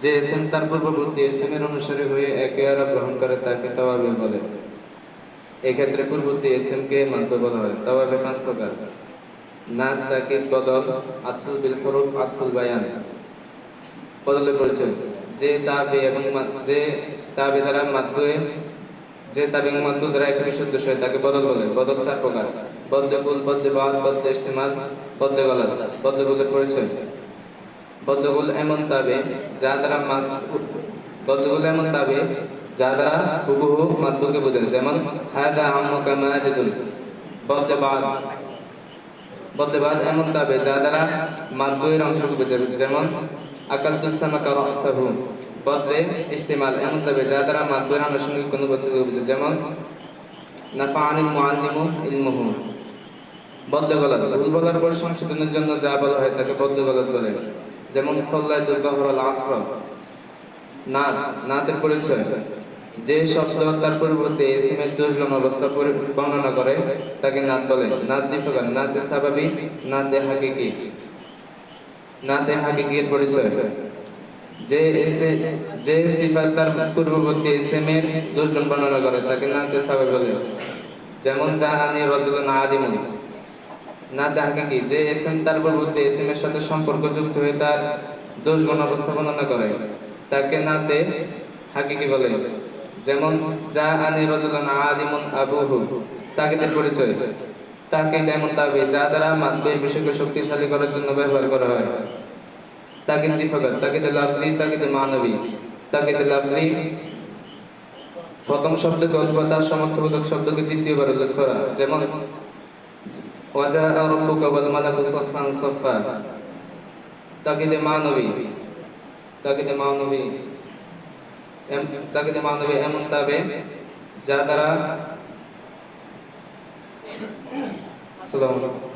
যে এসএম তার পূর্ববর্তী এসএম এর অনুসারে হয়ে একে আর গ্রহণ করে, তাকে তাওয়াবে বলে। এক্ষেত্রে পূর্ববর্তী এসএম কে মাদ্য বলা হয়। তাওয়াবে পাঁচ প্রকার। নাচ তাকিদ বদল আতফুল বিল হরুফ আতফুল বায়ান। বদলে পরিচয় যে তাবে এবং যে তাবে দ্বারা মাদ্দুয়ে যে তাবে এবং দ্বারা একই সদস্য হয়, তাকে বদল বলে। বদল চার প্রকার। বদলে কুল, বদলে বাদ বদলে ইস্তেমাল, বদলে গলাত। বদলে বদলের পরিচয় বদলগুল এমন তাবে যা দ্বারা বদলগুল এমন তাবে যা দ্বারা হুবহু মাদ্দুকে বোঝায়। যেমন, হাদা আম্মুকা মাজিদুন। বদলে বাদ। বদলে বাদ এমন তাবে যা দ্বারা মাদ্দুয়ের অংশকে বোঝায়। যেমন আকালতুস সামাকা রাসাহু। বদলে ইস্তেমাল এমন তাবে যা দ্বারা মাদ্দুয়ের আনুষঙ্গিক কোনো বস্তুকে বোঝায়। যেমন নাফাআনিল মুআল্লিমু ইলমুহু। বদলে গলাত। ভুল বলার পর সংশোধনের জন্য যা বলা হয় তাকে বদলে গলাত বলে। যেমন জহর আসর নাত, নাতের পরিচয়। যে শব্দ তার পরিবর্তে এসিমের দোষগণ অবস্থা বর্ণনা করে, তাকে নাত বলে। নাত দিফাকার নাতে স্বাভাবিক নাতে হাকিকি। নাতে হাকিকির পরিচয়। যে এসে যে সিফাত তার পূর্ববর্তী এসএমের দোষগণ বর্ণনা করে, তাকে নাতে স্বাভাবিক বলে। যেমন জাহানি রজুলন আদিমুন। না দেখা কি? যে এসএম তার পরবর্তী এসএম এর সাথে সম্পর্ক যুক্ত হয়ে তার দোষ গুণ অবস্থা বর্ণনা করে। তাকে নাতে হাকিকি বলে, যেমন, যা আনি রজুলান আলিমুন আবুহু তাকিদের পরিচয়। তাকে এমন তাবে যা দ্বারা মাতবের বিষয়কে শক্তিশালী করার জন্য ব্যবহার করা হয়। তাকিদ দিফাকাত তাকিদ লাফজি তাকিদ মানবী। তাকিদ লাফজি প্রথম শব্দকে অথবা তার সমর্থবোধক শব্দকে দ্বিতীয়বার উল্লেখ করা। যেমন রব্বুকা ওয়াল মালাকু সাফান সাফা তাকিদে মানবী তাকিদে মানবী তাকিদে মানবী এমন তাবে যা দ্বারা আসসালামু আলাইকুম।